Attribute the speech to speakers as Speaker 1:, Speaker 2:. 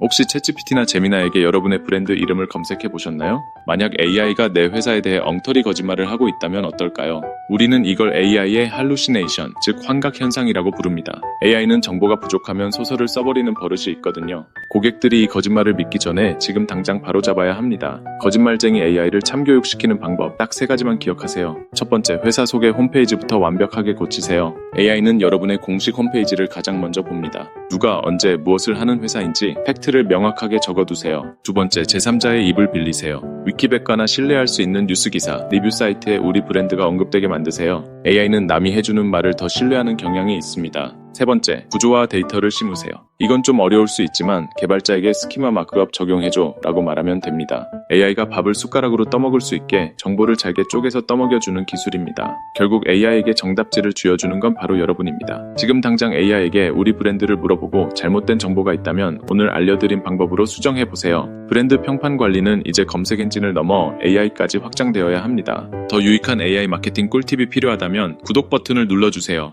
Speaker 1: 혹시 챗GPT나 제미나에게 여러분의 브랜드 이름을 검색해 보셨나요? 만약 AI가 내 회사에 대해 엉터리 거짓말을 하고 있다면 어떨까요? 우리는 이걸 AI의 할루시네이션, 즉 환각 현상이라고 부릅니다. AI는 정보가 부족하면 소설을 써버리는 버릇이 있거든요. 고객들이 이 거짓말을 믿기 전에 지금 당장 바로 잡아야 합니다. 거짓말쟁이 AI를 참교육시키는 방법 딱 세 가지만 기억하세요. 첫 번째, 회사 소개 홈페이지부터 완벽하게 고치세요. AI는 여러분의 공식 홈페이지를 가장 먼저 봅니다. 누가 언제 무엇을 하는 회사인지 팩트를 명확하게 적어두세요. 두 번째, 제3자의 입을 빌리세요. 위키백과나 신뢰할 수 있는 뉴스 기사, 리뷰 사이트에 우리 브랜드가 언급되게 만드세요. AI는 남이 해주는 말을 더 신뢰하는 경향이 있습니다. 세 번째, 구조화 데이터를 심으세요. 이건 좀 어려울 수 있지만 개발자에게 스키마 마크업 적용해줘 라고 말하면 됩니다. AI가 밥을 숟가락으로 떠먹을 수 있게 정보를 잘게 쪼개서 떠먹여주는 기술입니다. 결국 AI에게 정답지를 쥐어주는 건 바로 여러분입니다. 지금 당장 AI에게 우리 브랜드를 물어보고 잘못된 정보가 있다면 오늘 알려드린 방법으로 수정해보세요. 브랜드 평판 관리는 이제 검색 엔진을 넘어 AI까지 확장되어야 합니다. 더 유익한 AI 마케팅 꿀팁이 필요하다면 구독 버튼을 눌러주세요.